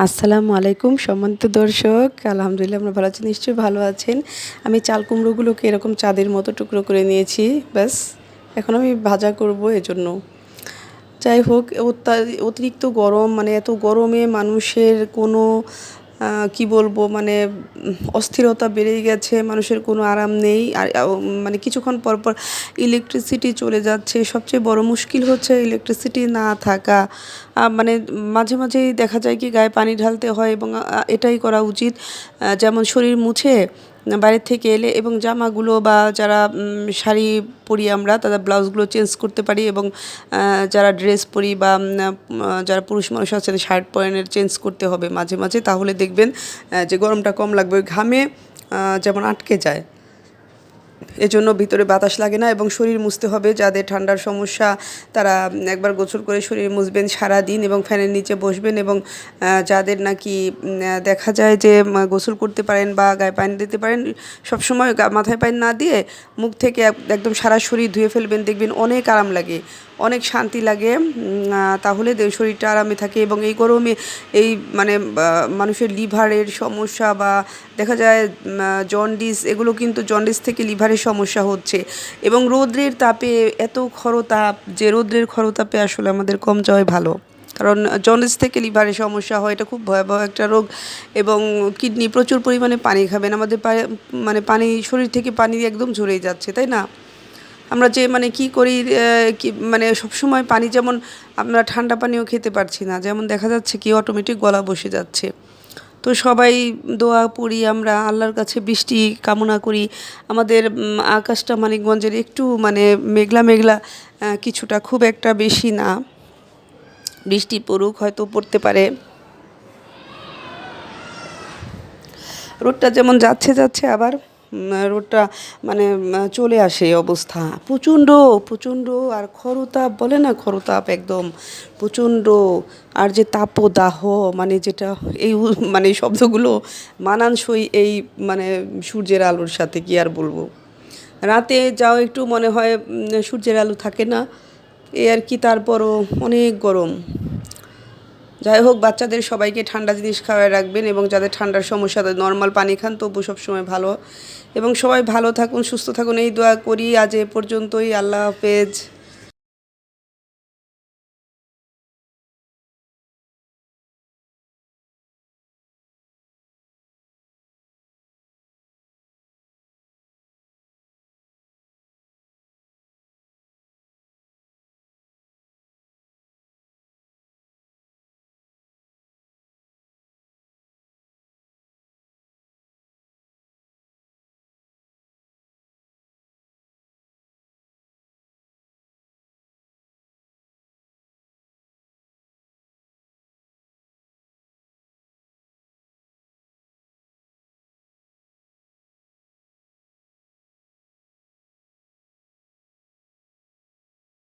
আসসালামু আলাইকুম, সম্মানিত দর্শক। আলহামদুলিল্লাহ আমরা ভালো আছি, নিশ্চয়ই ভালো আছেন। আমি চাল কুমড়োগুলোকে এরকম চাঁদের মতো টুকরো করে নিয়েছি, ব্যাস। এখন আমি ভাজা করব এজন্য। যাই হোক অতিরিক্ত গরম মানে এত গরমে মানুষের কোনো কি বলব মানে অস্থিরতা বেড়েই গেছে, মানুষের কোনো আরাম নেই, আর মানে কিছুক্ষণ পর পর ইলেকট্রিসিটি চলে যাচ্ছে। সবচেয়ে বড় মুশকিল হচ্ছে ইলেকট্রিসিটি না থাকা। মানে মাঝে মাঝেই দেখা যায় কি গায়ে পানি ঢালতে হয় এবং এটাই করা উচিত। যেমন শরীর মুছে বাইরের থেকে এলে এবং জামাগুলো বা যারা শাড়ি পরি আমরা, তাদের ব্লাউজগুলো চেঞ্জ করতে পারি এবং যারা ড্রেস পরি বা যারা পুরুষ মানুষ আছেন শার্ট পয়েন্টের চেঞ্জ করতে হবে মাঝে মাঝে। তাহলে দেখবেন যে গরমটা কম লাগবে ঘামে যেমন আটকে যায়। এজন্য ভিতরে বাতাস লাগে না এবং শরীর মুছতে হবে। যাদের ঠান্ডার সমস্যা, তারা একবার গোসল করে শরীর মুছবেন সারা দিন এবং ফ্যানের নিচে বসবেন এবং যাদের নাকি দেখা যায় যে গোসল করতে পারেন বা গায়ে পানি দিতে পারেন, সবসময় মাথায় পানি না দিয়ে মুখ থেকে এক- একদম সারা শরীর ধুয়ে ফেলবেন, দেখবেন অনেক আরাম লাগে, অনেক শান্তি লাগে তাহলে শরীরটা আরামে থাকে এবং এই গরমে এই মানে মানুষের লিভারের সমস্যা বা, দেখা যায় জন্ডিস, এগুলো কিন্তু জন্ডিস থেকে লিভারের সমস্যা হচ্ছে। এবং রৌদ্রের তাপে এত খরতাপ, যে রৌদ্রের খরতাপে আসলে আমাদের কম যাওয়াই ভালো। কারণ জন্ডিস থেকে লিভারের সমস্যা হয়, এটা খুব ভয়াবহ একটা রোগ। এবং কিডনি প্রচুর পরিমাণে পানি খাবেন আমাদের মানে পানি, শরীর থেকে পানি একদম ঝরেই যাচ্ছে, তাই না? আমরা যে মানে কি করি কি মানে সবসময় পানি যেমন আমরা ঠান্ডা পানিও খেতে পারছি না, যেমন দেখা যাচ্ছে কি অটোমেটিক গলা বসে যাচ্ছে। তো সবাই দোয়া পড়ি আমরা, আল্লাহর কাছে বৃষ্টি কামনা করি। আমাদের আকাশটা মানিকগঞ্জের একটু মানে মেঘলা মেঘলা কিছুটা খুব একটা বেশি না। বৃষ্টি পড়ুক, হয়তো পড়তে পারে। রোডটা যেমন যাচ্ছে যাচ্ছে আবার। রোডটা মানে চলে আসে অবস্থা। প্রচণ্ড প্রচণ্ড, আর খরতাপ বলে না, খরতাপ একদম প্রচণ্ড। আর যে তাপদাহ মানে যেটা এই মানে শব্দগুলো মানানসই এই মানে সূর্যের আলোর সাথে কি আর বলব? রাতে যাও একটু মনে হয় সূর্যের আলো থাকে না। এ আর কি, তারপরও অনেক গরম। যাই হোক, বাচ্চাদের সবাইকে ঠান্ডা জিনিস খাওয়ায় রাখবেন এবং যাদের ঠান্ডার সমস্যা, তাদের নর্মাল পানি খান, তবু সবসময় ভালো। এবং সবাই ভালো থাকুন, সুস্থ থাকুন, এই দোয়া করি আজ এ পর্যন্তই। আল্লাহ হাফেজ।